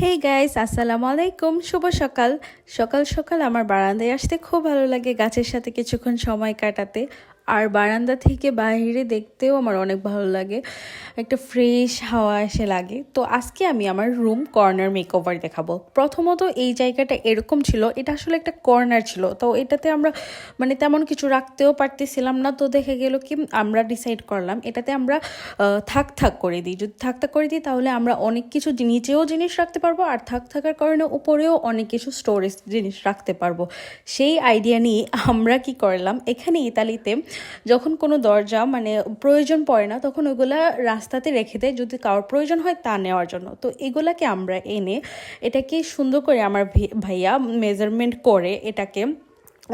Hey guys আসসালামু আলাইকুম শুভ সকাল। সকাল সকাল আমার বারান্দায় আসতে খুব ভালো লাগে গাছের সাথে কিছুক্ষণ সময় কাটাতে। আর বারান্দা থেকে বাইরে দেখতেও আমার অনেক ভালো লাগে। একটা ফ্রেশ হাওয়া এসে লাগে। তো আজকে আমি আমার রুম কর্নার মেকওভার দেখাবো। প্রথমত এই জায়গাটা এরকম ছিল, এটা আসলে একটা কর্নার ছিল। তো এটাতে আমরা মানে তেমন কিছু রাখতেও পারতেছিলাম না। তো দেখে গেল কি আমরা ডিসাইড করলাম, এটাতে আমরা থাক থাক করে দিই। যদি থাক থাক করে দিই, তাহলে আমরা অনেক কিছু নিচেও জিনিস রাখতে পারব আর থাক থাকার কারণে উপরেও অনেক কিছু স্টোরেজ জিনিস রাখতে পারব। সেই আইডিয়া নিয়ে আমরা কি করলাম, এখানে ইতালিতে যখন কোনো দরজা মানে প্রয়োজন পড়ে না, তখন ওইগুলা রাস্তাতে রেখে দেয় যদি কারোর প্রয়োজন হয় তা নেওয়ার জন্য। তো এগুলাকে আমরা এনে এটাকে সুন্দর করে আমার ভাইয়া মেজারমেন্ট করে এটাকে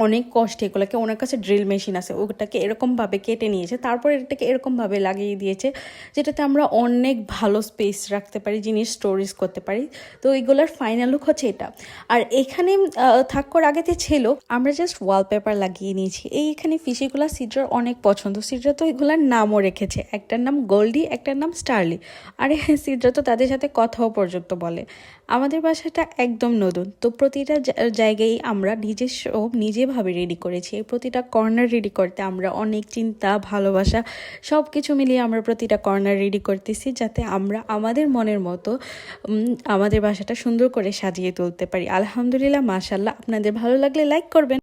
অনেক কষ্টে, এগুলোকে ওনার কাছে ড্রিল মেশিন আছে, ওটাকে এরকমভাবে কেটে নিয়েছে, তারপর এটাকে এরকমভাবে লাগিয়ে দিয়েছে, যেটাতে আমরা অনেক ভালো স্পেস রাখতে পারি, জিনিস স্টোরেজ করতে পারি। তো এইগুলোর ফাইনাল লুক হচ্ছে এটা। আর এখানে থাকার আগেতে ছিল, আমরা জাস্ট ওয়ালপেপার লাগিয়ে নিয়েছি। এই এখানে ফিশিগুলো সিড্রার অনেক পছন্দ। সিড্রা তো এগুলোর নামও রেখেছে। একটার নাম গোল্ডি একটার নাম স্টারলি আর সিড্রা তো তাদের সাথে কথাও পর্যন্ত বলে। আমাদের বাসাটা একদম নতুন। তো প্রতিটা জায়গায় আমরা নিজস্ব নিজেভাবে রেডি করেছি, এই প্রতিটা কর্নার রেডি করতে আমরা অনেক চিন্তা, ভালোবাসা সব কিছু মিলিয়ে আমরা প্রতিটা কর্নার রেডি করতেছি যাতে আমরা আমাদের মনের মতো আমাদের বাসাটা সুন্দর করে সাজিয়ে তুলতে পারি। আলহামদুলিল্লাহ মাশাল্লাহ আপনাদের ভালো লাগলে লাইক করবেন।